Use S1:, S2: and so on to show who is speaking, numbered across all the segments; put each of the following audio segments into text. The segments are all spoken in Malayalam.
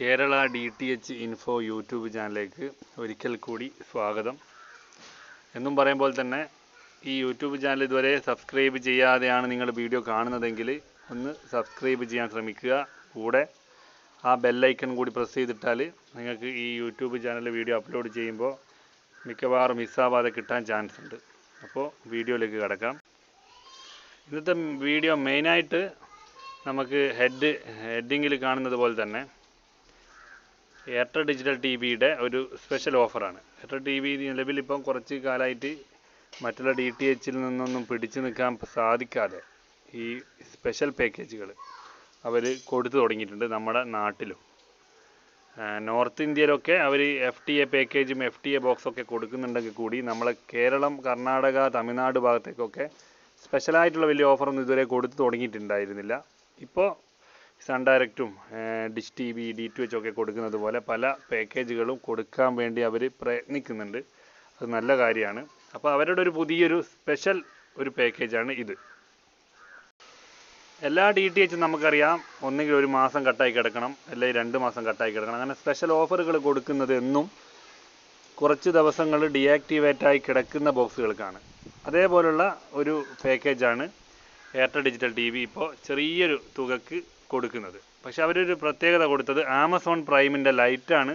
S1: Kerala D T H info YouTube ചാനലിലേക്ക് ഒരിക്കൽ കൂടി സ്വാഗതം. എന്നും പറയുമ്പോൾ തന്നെ ഈ യൂട്യൂബ് ചാനൽ ഇതുവരെ സബ്സ്ക്രൈബ് ചെയ്യാതെയാണ് നിങ്ങൾ വീഡിയോ കാണുന്നതെങ്കിൽ ഒന്ന് സബ്സ്ക്രൈബ് ചെയ്യാൻ ശ്രമിക്കുക. കൂടെ ആ ബെല്ലൈക്കൺ കൂടി പ്രസ് ചെയ്തിട്ടാൽ നിങ്ങൾക്ക് ഈ യൂട്യൂബ് ചാനലിൽ വീഡിയോ അപ്ലോഡ് ചെയ്യുമ്പോൾ മിക്കവാറും മിസ്സാവാതെ കിട്ടാൻ ചാൻസ് ഉണ്ട്. അപ്പോൾ വീഡിയോയിലേക്ക് കിടക്കാം. ഇന്നത്തെ വീഡിയോ മെയിനായിട്ട് നമുക്ക് ഹെഡ് ഹെഡിങ്ങിൽ കാണുന്നത് പോലെ തന്നെ എയർടെൽ ഡിജിറ്റൽ ടി വിയുടെ ഒരു സ്പെഷ്യൽ ഓഫറാണ് എയർടെൽ ടി വി നിലവിൽ ഇപ്പം കുറച്ച് കാലമായിട്ട് മറ്റുള്ള ഡി ടി എച്ചിൽ നിന്നൊന്നും പിടിച്ചു നിൽക്കാൻ സാധിക്കാതെ ഈ സ്പെഷ്യൽ പാക്കേജുകൾ അവർ കൊടുത്തു തുടങ്ങിയിട്ടുണ്ട് നമ്മുടെ നാട്ടിലും. നോർത്ത് ഇന്ത്യയിലൊക്കെ അവർ എഫ് ടി എ പാക്കേജും എഫ് ടി എ ബോക്സൊക്കെ കൊടുക്കുന്നുണ്ടെങ്കിൽ കൂടി നമ്മളെ കേരളം കർണാടക തമിഴ്നാട് ഭാഗത്തേക്കൊക്കെ സ്പെഷ്യലായിട്ടുള്ള വലിയ ഓഫറൊന്നും ഇതുവരെ കൊടുത്തു തുടങ്ങിയിട്ടുണ്ടായിരുന്നില്ല. ഇപ്പോൾ Sun ഡയറക്റ്റും dish T V D two H ഒക്കെ കൊടുക്കുന്നത് പോലെ പല പാക്കേജുകളും കൊടുക്കാൻ വേണ്ടി അവർ പ്രയത്നിക്കുന്നുണ്ട്. അത് നല്ല കാര്യമാണ്. അപ്പോൾ അവരുടെ ഒരു പുതിയൊരു സ്പെഷ്യൽ ഒരു പാക്കേജാണ് ഇത്. എല്ലാ ഡി ടി എച്ചും നമുക്കറിയാം. ഒന്നുകിൽ ഒരു മാസം കട്ടായി കിടക്കണം അല്ലെങ്കിൽ രണ്ട് മാസം കട്ടായി കിടക്കണം. അങ്ങനെ സ്പെഷ്യൽ ഓഫറുകൾ കൊടുക്കുന്നത് എന്നും കുറച്ച് ദിവസങ്ങൾ ഡീആക്ടിവേറ്റ് ആയി കിടക്കുന്ന ബോക്സുകൾക്കാണ്. അതേപോലുള്ള ഒരു പാക്കേജാണ് എയർടെൽ ഡിജിറ്റൽ ടി വി ഇപ്പോൾ ചെറിയൊരു തുകക്ക് കൊടുക്കുന്നത്. പക്ഷെ അവരൊരു പ്രത്യേകത കൊടുത്തത് ആമസോൺ പ്രൈമിന്റെ ലൈറ്റാണ്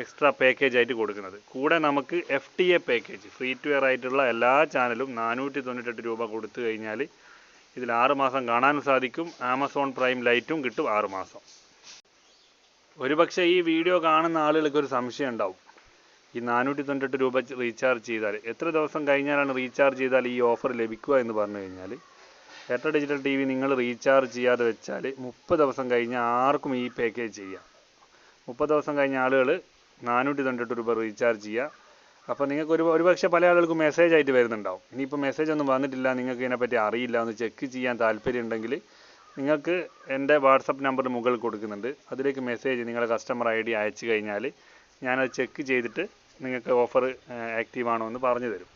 S1: എക്സ്ട്രാ പാക്കേജ് ആയിട്ട് കൊടുക്കുന്നത്. കൂടെ നമുക്ക് F T A package free to air ആയിട്ടുള്ള എല്ലാ ചാനലും നാനൂറ്റി തൊണ്ണൂറ്റെട്ട് രൂപ കൊടുത്തു കഴിഞ്ഞാൽ ഇതിൽ ആറ് മാസം കാണാനും സാധിക്കും. ആമസോൺ പ്രൈം ലൈറ്റും കിട്ടും ആറ് മാസം. ഒരുപക്ഷെ ഈ വീഡിയോ കാണുന്ന ആളുകൾക്ക് ഒരു സംശയം ഉണ്ടാവും. ഈ നാനൂറ്റി തൊണ്ണൂറ്റെട്ട് രൂപ റീചാർജ് ചെയ്താൽ എത്ര ദിവസം കഴിഞ്ഞാലാണ് റീചാർജ് ചെയ്താൽ ഈ ഓഫർ ലഭിക്കുക എന്ന് പറഞ്ഞു കഴിഞ്ഞാൽ എയർടെൽ ഡിജിറ്റൽ ടി വി നിങ്ങൾ റീചാർജ് ചെയ്യാതെ വെച്ചാൽ മുപ്പത് ദിവസം കഴിഞ്ഞ് ആർക്കും ഈ പാക്കേജ് ചെയ്യാം. മുപ്പത് ദിവസം കഴിഞ്ഞ ആളുകൾ നാനൂറ്റി തൊണ്ണൂറ്റെട്ട് രൂപ റീചാർജ് ചെയ്യുക അപ്പോൾ നിങ്ങൾക്ക് ഒരു ഒരുപക്ഷെ പല ആളുകൾക്കും മെസ്സേജ് ആയിട്ട് വരുന്നുണ്ടാവും. ഇനിയിപ്പോൾ മെസ്സേജ് ഒന്നും വന്നിട്ടില്ല നിങ്ങൾക്ക് ഇതിനെപ്പറ്റി അറിയില്ല ഒന്ന് ചെക്ക് ചെയ്യാൻ താല്പര്യം ഉണ്ടെങ്കിൽ നിങ്ങൾക്ക് എന്റെ വാട്സപ്പ് നമ്പർ മുകളിൽ കൊടുക്കുന്നുണ്ട്. അതിലേക്ക് മെസ്സേജ് നിങ്ങളുടെ കസ്റ്റമർ ഐ ഡി അയച്ചു കഴിഞ്ഞാൽ ഞാനത് ചെക്ക് ചെയ്തിട്ട് നിങ്ങൾക്ക് ഓഫർ ആക്റ്റീവ് ആണോ എന്ന് പറഞ്ഞു തരും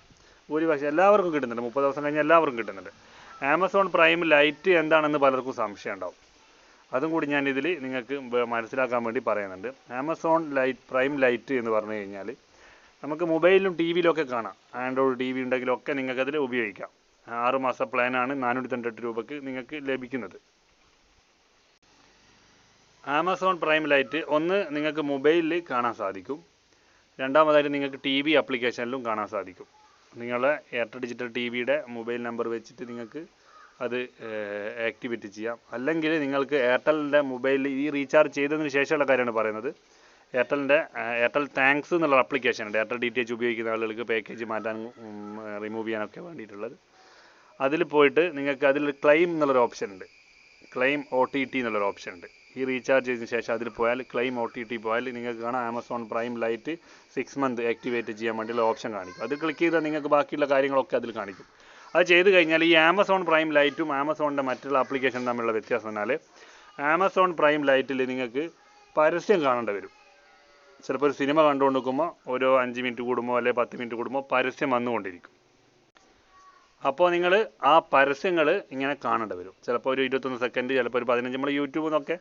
S1: ഒരു പക്ഷേ എല്ലാവർക്കും കിട്ടുന്നുണ്ട്. മുപ്പത് ദിവസം കഴിഞ്ഞാൽ എല്ലാവർക്കും കിട്ടുന്നുണ്ട്. ആമസോൺ പ്രൈം ലൈറ്റ് എന്താണെന്ന് പലർക്കും സംശയം ഉണ്ടാവും. അതും കൂടി ഞാൻ ഇതിൽ നിങ്ങൾക്ക് മനസ്സിലാക്കാൻ വേണ്ടി പറയുന്നുണ്ട്. ആമസോൺ ലൈറ്റ് പ്രൈം ലൈറ്റ് എന്ന് പറഞ്ഞു കഴിഞ്ഞാൽ നമുക്ക് മൊബൈലിലും ടി വിയിലൊക്കെ കാണാം. ആൻഡ്രോയിഡ് ടി വി ഉണ്ടെങ്കിലൊക്കെ നിങ്ങൾക്കതിൽ ഉപയോഗിക്കാം. ആറ് മാസ പ്ലാനാണ് നാനൂറ്റി തൊണ്ണൂറ്റി രൂപക്ക് നിങ്ങൾക്ക് ലഭിക്കുന്നത്. ആമസോൺ പ്രൈം ലൈറ്റ് ഒന്ന് നിങ്ങൾക്ക് മൊബൈലിൽ കാണാൻ സാധിക്കും. രണ്ടാമതായിട്ട് നിങ്ങൾക്ക് ടി വി ആപ്ലിക്കേഷനിലും കാണാൻ സാധിക്കും. നിങ്ങളുടെ എയർടെൽ ഡിജിറ്റൽ ടി വിയുടെ മൊബൈൽ നമ്പർ വെച്ചിട്ട് നിങ്ങൾക്ക് അത് ആക്ടിവേറ്റ് ചെയ്യാം. അല്ലെങ്കിൽ നിങ്ങൾക്ക് എയർടെലിന്റെ മൊബൈൽ ഈ റീചാർജ് ചെയ്തതിന് ശേഷമുള്ള കാര്യമാണ് പറയുന്നത്. എയർടെലിന്റെ എയർടെൽ താങ്ക്സ് എന്നുള്ള ആപ്ലിക്കേഷൻ ഉണ്ട്. എയർടെൽ ഡി ടി എച്ച് ഉപയോഗിക്കുന്ന ആളുകൾക്ക് പാക്കേജ് മാറ്റാൻ റിമൂവ് ചെയ്യാനൊക്കെ വേണ്ടിയിട്ടുള്ളത്. അതിൽ പോയിട്ട് നിങ്ങൾക്ക് അതിൽ ക്ലെയിം എന്നുള്ളൊരു ഓപ്ഷൻ ഉണ്ട്. ക്ലെയിം ഒ ടി ടി എന്നുള്ളൊരു ഓപ്ഷൻ ഉണ്ട്. ഈ റീചാർജ് ചെയ്തതിന് ശേഷം അതിൽ പോയാൽ ക്ലെയിം ഒ ടി ടി പോയാൽ നിങ്ങൾക്ക് കാണാം Amazon prime lite six month activate ചെയ്യാൻ വേണ്ടിയുള്ള ഓപ്ഷൻ കാണിക്കും. അത് ക്ലിക്ക് ചെയ്താൽ നിങ്ങൾക്ക് ബാക്കിയുള്ള കാര്യങ്ങളൊക്കെ അതിൽ കാണിക്കും. അത് ചെയ്ത് കഴിഞ്ഞാൽ ഈ ആമസോൺ പ്രൈം ലൈറ്റും ആമസോണിന്റെ മറ്റുള്ള ആപ്ലിക്കേഷൻ തമ്മിലുള്ള വ്യത്യാസം എന്നാൽ ആമസോൺ പ്രൈം ലൈറ്റിൽ നിങ്ങൾക്ക് പരസ്യം കാണേണ്ടി വരും. ചിലപ്പോൾ ഒരു സിനിമ കണ്ടുകൊണ്ട് നിൽക്കുമ്പോൾ ഓരോ അഞ്ച് മിനിറ്റ് കൂടുമ്പോൾ അല്ലെങ്കിൽ പത്ത് മിനിറ്റ് കൂടുമ്പോൾ പരസ്യം വന്നുകൊണ്ടിരിക്കും. അപ്പോൾ നിങ്ങൾ ആ പരസ്യങ്ങൾ ഇങ്ങനെ കാണേണ്ടി വരും. ചിലപ്പോൾ ഒരു ഇരുപത്തൊന്ന് സെക്കൻഡ് ചിലപ്പോൾ ഒരു പതിനഞ്ച്. നമ്മൾ യൂട്യൂബിൽ നിന്നൊക്കെ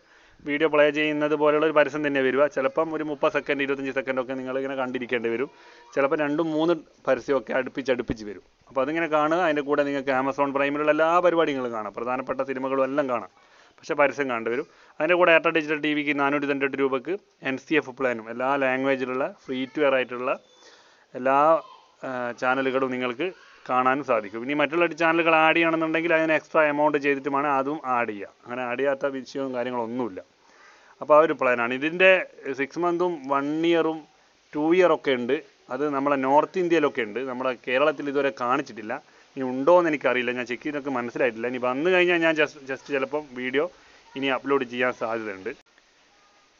S1: വീഡിയോ പ്ലേ ചെയ്യുന്നത് പോലെയുള്ള ഒരു പരസ്യം തന്നെ വരിക. ചിലപ്പം ഒരു മുപ്പത് സെക്കൻഡ് ഇരുപത്തഞ്ച് സെക്കൻഡൊക്കെ നിങ്ങളിങ്ങനെ കണ്ടിരിക്കേണ്ടി വരും. ചിലപ്പോൾ രണ്ടും മൂന്ന് പരസ്യമൊക്കെ അടുപ്പിച്ച് അടുപ്പിച്ച് വരും. അപ്പോൾ അതിങ്ങനെ കാണുക. അതിന്റെ കൂടെ നിങ്ങൾക്ക് ആമസോൺ പ്രൈമിലുള്ള എല്ലാ പരിപാടികളും കാണാം. പ്രധാനപ്പെട്ട സിനിമകളും എല്ലാം കാണാം. പക്ഷേ പരസ്യം കണ്ടു വരും. അതിന്റെ കൂടെ എയർടെൽ ഡിജിറ്റൽ ടി വിക്ക് നാനൂറ്റി തൊണ്ണൂറ്റെട്ട് രൂപക്ക് എൻ സി എഫ് പ്ലാനും എല്ലാ ലാംഗ്വേജിലുള്ള ഫ്രീ ടു എയർ ആയിട്ടുള്ള എല്ലാ ചാനലുകളും നിങ്ങൾക്ക് കാണാനും സാധിക്കും. ഇനി മറ്റുള്ള ചാനലുകൾ ആഡ് ചെയ്യണമെന്നുണ്ടെങ്കിൽ അതിന് എക്സ്ട്രാ എമൗണ്ട് ചെയ്തിട്ടുമാണ് അതും ആഡ് ചെയ്യുക. അങ്ങനെ ആഡ് ചെയ്യാത്ത വിഷയവും കാര്യങ്ങളൊന്നുമില്ല. അപ്പോൾ ആ ഒരു പ്ലാനാണ് ഇതിന്റെ സിക്സ് മന്തും വൺ ഇയറും ടു ഇയറൊക്കെ ഉണ്ട്. അത് നമ്മളെ നോർത്ത് ഇന്ത്യയിലൊക്കെ ഉണ്ട്. നമ്മുടെ കേരളത്തിൽ ഇതുവരെ കാണിച്ചിട്ടില്ല. ഇനി ഉണ്ടോ എന്ന് എനിക്കറിയില്ല. ഞാൻ ചെക്ക് ചെയ്തൊക്കെ മനസ്സിലായിട്ടില്ല. ഇനി വന്നു കഴിഞ്ഞാൽ ഞാൻ ജസ്റ്റ് ജസ്റ്റ് ചിലപ്പം വീഡിയോ ഇനി അപ്ലോഡ് ചെയ്യാൻ സാധ്യതയുണ്ട്.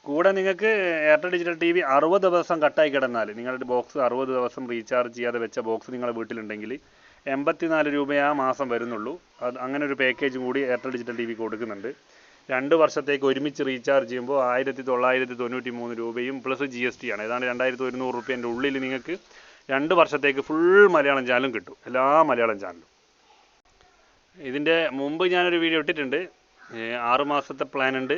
S1: കൂടെ നിങ്ങൾക്ക് എയർടെൽ ഡിജിറ്റൽ ടി വി അറുപത് ദിവസം കട്ടായി കിടന്നാൽ നിങ്ങളുടെ ബോക്സ് അറുപത് ദിവസം റീചാർജ് ചെയ്യാതെ വെച്ച ബോക്സ് നിങ്ങളുടെ വീട്ടിലുണ്ടെങ്കിൽ എൺപത്തിനാല് രൂപ ആ മാസം വരുന്നുള്ളൂ. അത് അങ്ങനെ ഒരു പാക്കേജും കൂടി എയർടെൽ ഡിജിറ്റൽ ടി വി കൊടുക്കുന്നുണ്ട്. രണ്ട് വർഷത്തേക്ക് ഒരുമിച്ച് റീചാർജ് ചെയ്യുമ്പോൾ ആയിരത്തി തൊള്ളായിരത്തി തൊണ്ണൂറ്റി മൂന്ന് രൂപയും പ്ലസ് ജി എസ് ടി ആണ്. ഏതാണ്ട് രണ്ടായിരത്തി ഒരുന്നൂറ് റുപ്യേന്റെ ഉള്ളിൽ നിങ്ങൾക്ക് രണ്ട് വർഷത്തേക്ക് ഫുൾ മലയാളം ചാനലും കിട്ടും. എല്ലാ മലയാളം ചാനലും ഇതിന്റെ മുമ്പ് ഞാനൊരു വീഡിയോ ഇട്ടിട്ടുണ്ട്. ആറ് മാസത്തെ പ്ലാൻ ഉണ്ട്.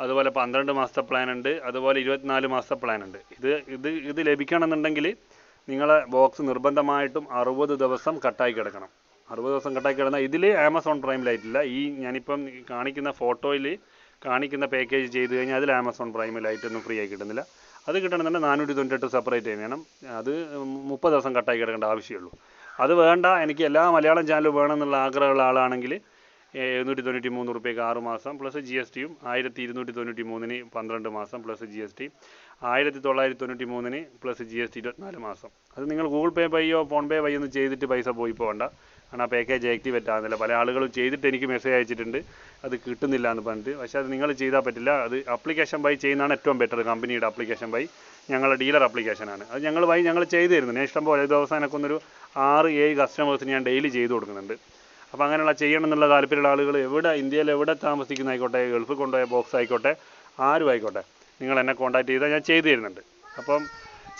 S1: അതുപോലെ പന്ത്രണ്ട് മാസത്തെ പ്ലാൻ ഉണ്ട്. അതുപോലെ ഇരുപത്തിനാല് മാസത്തെ പ്ലാൻ ഉണ്ട്. ഇത് ഇത് ഇത് ലഭിക്കണമെന്നുണ്ടെങ്കിൽ നിങ്ങളെ ബോക്സ് നിർബന്ധമായിട്ടും അറുപത് ദിവസം കട്ടായി കിടക്കണം. അറുപത് ദിവസം കട്ടായി കിടന്ന ഇതിൽ ആമസോൺ പ്രൈമിലായിട്ടില്ല ഈ ഞാനിപ്പം കാണിക്കുന്ന ഫോട്ടോയിൽ കാണിക്കുന്ന പാക്കേജ് ചെയ്ത് കഴിഞ്ഞാൽ അതിൽ ആമസോൺ പ്രൈമിലായിട്ടൊന്നും ഫ്രീ ആയി കിട്ടുന്നില്ല. അത് കിട്ടണമെന്നുണ്ടെങ്കിൽ നാനൂറ്റി തൊണ്ണൂറ്റെട്ട് സെപ്പറേറ്റ് ചെയ്യണം അത് മുപ്പത് ദിവസം കട്ടായി കിടക്കേണ്ട ആവശ്യമുള്ളൂ. അത് വേണ്ട എനിക്ക് എല്ലാ മലയാളം ചാനലും വേണമെന്നുള്ള ആഗ്രഹമുള്ള ആളാണെങ്കിൽ എഴുന്നൂറ്റി തൊണ്ണൂറ്റി മൂന്ന് റുപ്യക്ക് ആറ് മാസം പ്ലസ് ജി എസ് ടിയും ആയിരത്തി ഇരുന്നൂറ്റി തൊണ്ണൂറ്റി മൂന്നിന് പന്ത്രണ്ട് മാസം പ്ലസ് ജി എസ് ടി ആയിരത്തി തൊള്ളായിരത്തി തൊണ്ണൂറ്റി മൂന്നിന് പ്ലസ് ജി എസ് ടി ഇരുപത്തിനാല് മാസം. അത് നിങ്ങൾ ഗൂഗിൾ പേ വഴിയോ ഫോൺ പേ വഴിയോ ഒന്നും ചെയ്തിട്ട് പൈസ പോയി പോകണ്ട. കാരണം ആ പാക്കേജ് ആക്ടിവേറ്റ് ആകുന്നില്ല പല ആളുകളും ചെയ്തിട്ട് എനിക്ക് മെസ്സേജ് അയച്ചിട്ടുണ്ട്. അത് കിട്ടുന്നില്ല എന്ന് പറഞ്ഞിട്ട്. പക്ഷേ അത് നിങ്ങൾ ചെയ്താൽ പറ്റില്ല. അത് അപ്ലിക്കേഷൻ ബൈ ചെയ്യുന്നതാണ് ഏറ്റവും ബെറ്റർ കമ്പനിയുടെ അപ്ലിക്കേഷൻ ബൈ ഞങ്ങളുടെ ഡീലർ അപ്ലിക്കേഷനാണ് അത് ഞങ്ങൾ വഴി ഞങ്ങൾ ചെയ്തു ഞാൻ ഇഷ്ടം പോലെ ദിവസം എനക്കൊന്നൊരു ആറ് ഏഴ് കസ്റ്റമേഴ്സിന് ഞാൻ ഡെയിലി ചെയ്ത് കൊടുക്കുന്നുണ്ട്. അപ്പോൾ അങ്ങനെയുള്ള ചെയ്യണം എന്നുള്ള താല്പര്യമുള്ള ആളുകൾ എവിടെ ഇന്ത്യയിൽ എവിടെ താമസിക്കുന്ന ആയിക്കോട്ടെ ഗൾഫ് കൊണ്ടുപോയ ബോക്സ് ആയിക്കോട്ടെ ആരും ആയിക്കോട്ടെ നിങ്ങൾ എന്നെ കോൺടാക്ട് ചെയ്താൽ ഞാൻ ചെയ്തു തരുന്നുണ്ട്. അപ്പം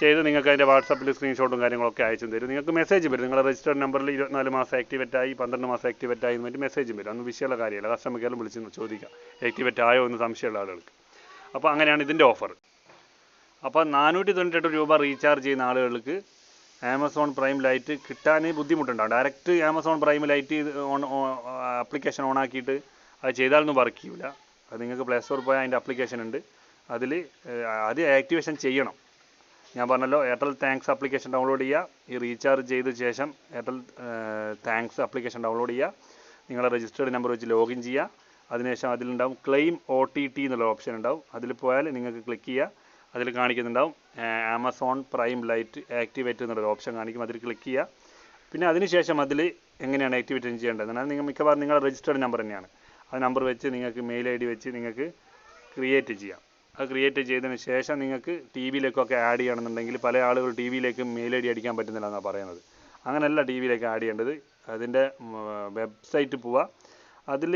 S1: ചെയ്ത് നിങ്ങൾക്ക് അതിന്റെ വാട്സപ്പിൽ സ്ക്രീൻഷോട്ടും കാര്യങ്ങളൊക്കെ അയച്ചു തരും. നിങ്ങൾക്ക് മെസ്സേജ് വരും. നിങ്ങളുടെ രജിസ്റ്റേർഡ് നമ്പറിൽ ഇരുപത്തിനാല് മാസം ആക്ടിവേറ്റ് ആയി പന്ത്രണ്ട് മാസം ആക്ടിവേറ്റ് ആയി എന്ന് വേണ്ടി മെസ്സേജും വരും. അന്ന് വിഷയമുള്ള കാര്യമല്ല. കസ്റ്റമർ കെയറിൽ വിളിച്ച് ചോദിക്കാം. ആക്ടിവേറ്റ് ആയോ എന്ന് സംശയമുള്ള ആളുകൾക്ക്. അപ്പോൾ അങ്ങനെയാണ് ഇതിന്റെ ഓഫർ അപ്പോൾ നാനൂറ്റി തൊണ്ണൂറ്റെട്ട് രൂപ റീചാർജ് ചെയ്യുന്ന ആളുകൾക്ക് ആമസോൺ പ്രൈം ലൈറ്റ് കിട്ടാൻ ബുദ്ധിമുട്ടുണ്ടാവും direct Amazon prime lite on application on ആക്കിയിട്ട് അത് ചെയ്താലൊന്നും വർക്ക് ചെയ്യില്ല അത് നിങ്ങൾക്ക് പ്ലേ സ്റ്റോറിൽ പോയാൽ അതിന്റെ ആപ്ലിക്കേഷൻ ഉണ്ട്. അതിൽ ആദ്യം ആക്ടിവേഷൻ ചെയ്യണം. ഞാൻ പറഞ്ഞല്ലോ എയർടെൽ താങ്ക്സ് ആപ്ലിക്കേഷൻ ഡൗൺലോഡ് ചെയ്യുക. ഈ റീചാർജ് ചെയ്ത ശേഷം എയർടെൽ താങ്ക്സ് ആപ്ലിക്കേഷൻ ഡൗൺലോഡ് ചെയ്യുക. നിങ്ങളുടെ രജിസ്റ്റേർഡ് നമ്പർ വെച്ച് ലോഗിൻ ചെയ്യുക. അതിനുശേഷം അതിലുണ്ടാവും ക്ലെയിം ഒ ടി ടി എന്നുള്ള ഓപ്ഷൻ ഉണ്ടാവും. അതിൽ പോയാൽ നിങ്ങൾക്ക് ക്ലിക്ക് ചെയ്യുക. അതിൽ കാണിക്കുന്നുണ്ടാവും ആമസോൺ പ്രൈം ലൈറ്റ് ആക്ടിവേറ്റ് എന്നുള്ളൊരു ഓപ്ഷൻ കാണിക്കും. അതിൽ ക്ലിക്ക് ചെയ്യുക. പിന്നെ അതിനുശേഷം അതിൽ എങ്ങനെയാണ് ആക്ടിവേറ്റ് ചെയ്യേണ്ടത്? എന്നാൽ നിങ്ങൾ മിക്കവാറും നിങ്ങളുടെ രജിസ്റ്റേർഡ് നമ്പർ തന്നെയാണ്. ആ നമ്പർ വെച്ച് നിങ്ങൾക്ക് മെയിൽ ഐ ഡി വെച്ച് നിങ്ങൾക്ക് ക്രിയേറ്റ് ചെയ്യാം. അത് ക്രിയേറ്റ് ചെയ്തതിന് ശേഷം നിങ്ങൾക്ക് ടി വിയിലേക്കൊക്കെ ആഡ് ചെയ്യണമെന്നുണ്ടെങ്കിൽ പല ആളുകൾ ടി വിയിലേക്ക് മെയിൽ ഐ ഡി അടിക്കാൻ പറ്റുന്നില്ല എന്നാണ് പറയുന്നത്. അങ്ങനെയല്ല ടി വിയിലേക്ക് ആഡ് ചെയ്യേണ്ടത്. അതിന്റെ വെബ്സൈറ്റ് പോവുക അതിൽ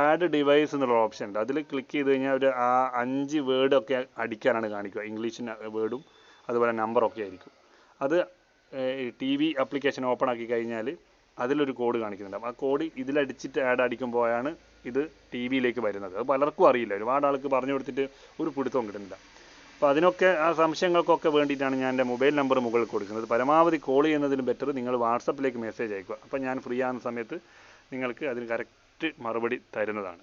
S1: ആഡ് ഡിവൈസ് എന്നുള്ള ഓപ്ഷൻ ഉണ്ട്. അതിൽ ക്ലിക്ക് ചെയ്ത് കഴിഞ്ഞാൽ ഒരു ആ അഞ്ച് വേർഡൊക്കെ അടിക്കാനാണ് കാണിക്കുക. ഇംഗ്ലീഷിന് വേർഡും അതുപോലെ നമ്പറൊക്കെ ആയിരിക്കും. അത് ടി വി ആപ്ലിക്കേഷൻ ഓപ്പൺ ആക്കി കഴിഞ്ഞാൽ അതിലൊരു കോഡ് കാണിക്കുന്നുണ്ടാവും ആ കോഡ് ഇതിലടിച്ചിട്ട് ആഡ് അടിക്കുമ്പോഴാണ് ഇത് ടി വിയിലേക്ക് വരുന്നത്. അത് പലർക്കും അറിയില്ല. ഒരുപാട് ആൾക്ക് പറഞ്ഞു കൊടുത്തിട്ട് ഒരു പിടുത്തവും കിട്ടുന്നില്ല. അപ്പോൾ അതിനൊക്കെ ആ സംശയങ്ങൾക്കൊക്കെ വേണ്ടിയിട്ടാണ് ഞാൻ എന്റെ മൊബൈൽ നമ്പർ മുകളിൽ കൊടുക്കുന്നത്. പരമാവധി കോൾ ചെയ്യുന്നതിന് ബെറ്റർ നിങ്ങൾ വാട്സപ്പിലേക്ക് മെസ്സേജ് അയക്കുക. അപ്പോൾ ഞാൻ ഫ്രീ ആകുന്ന സമയത്ത് നിങ്ങൾക്ക് അതിന് കറക്റ്റ് മറുപടി തരുന്നതാണ്.